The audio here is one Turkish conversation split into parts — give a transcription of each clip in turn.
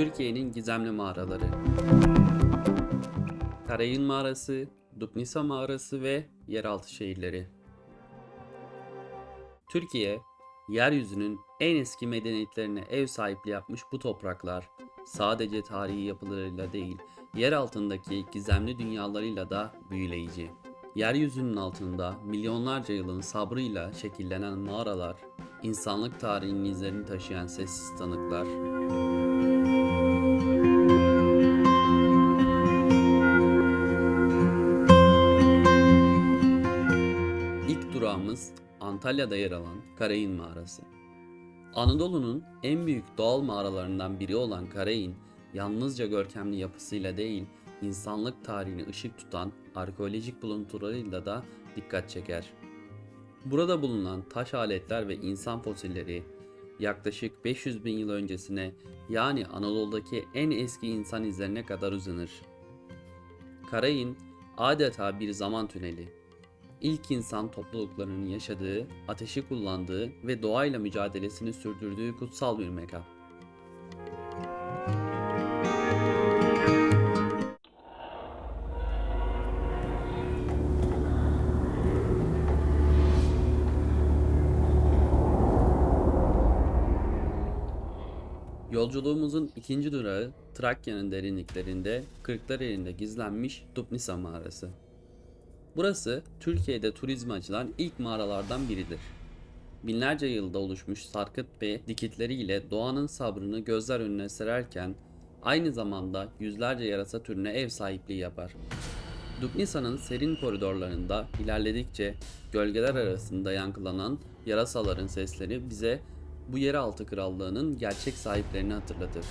Türkiye'nin gizemli mağaraları. Karayın Mağarası, Dupnisa Mağarası ve yeraltı şehirleri. Türkiye, yeryüzünün en eski medeniyetlerine ev sahipliği yapmış bu topraklar, sadece tarihi yapılarıyla değil, yer altındaki gizemli dünyalarıyla da büyüleyici. Yeryüzünün altında milyonlarca yılın sabrıyla şekillenen mağaralar, insanlık tarihinin izlerini taşıyan sessiz tanıklar, Antalya'da yer alan Karayın Mağarası. Anadolu'nun en büyük doğal mağaralarından biri olan Karayın, yalnızca görkemli yapısıyla değil, insanlık tarihini ışık tutan arkeolojik buluntularıyla da dikkat çeker. Burada bulunan taş aletler ve insan fosilleri yaklaşık 500 bin yıl öncesine yani Anadolu'daki en eski insan izlerine kadar uzanır. Karayın adeta bir zaman tüneli ilk insan topluluklarının yaşadığı, ateşi kullandığı ve doğayla mücadelesini sürdürdüğü kutsal bir mekan. Yolculuğumuzun ikinci durağı Trakya'nın derinliklerinde Kırklareli'nde gizlenmiş Dupnisa mağarası. Burası Türkiye'de turizme açılan ilk mağaralardan biridir. Binlerce yılda oluşmuş sarkıt ve dikitleriyle doğanın sabrını gözler önüne sererken aynı zamanda yüzlerce yarasa türüne ev sahipliği yapar. Dupnisa'nın serin koridorlarında ilerledikçe gölgeler arasında yankılanan yarasaların sesleri bize bu yeraltı krallığının gerçek sahiplerini hatırlatır.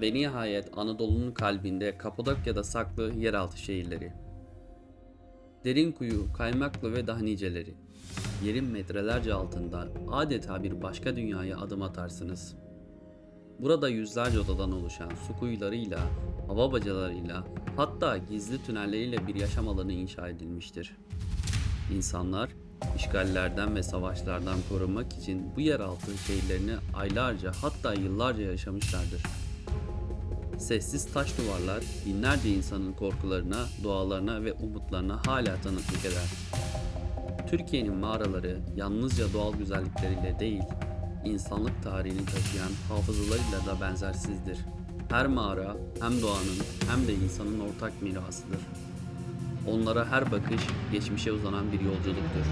Ve nihayet Anadolu'nun kalbinde Kapadokya'da saklı yeraltı şehirleri. Derinkuyu, Kaymaklı ve daha niceleri. Yerin metrelerce altında adeta bir başka dünyaya adım atarsınız. Burada yüzlerce odadan oluşan su kuyularıyla, hava bacalarıyla, hatta gizli tünelleriyle bir yaşam alanı inşa edilmiştir. İnsanlar işgallerden ve savaşlardan korunmak için bu yeraltı şehirlerini aylarca hatta yıllarca yaşamışlardır. Sessiz taş duvarlar binlerce insanın korkularına, dualarına ve umutlarına hala tanıklık eder. Türkiye'nin mağaraları yalnızca doğal güzellikleriyle değil, insanlık tarihini taşıyan hafızalarıyla da benzersizdir. Her mağara hem doğanın hem de insanın ortak mirasıdır. Onlara her bakış geçmişe uzanan bir yolculuktur.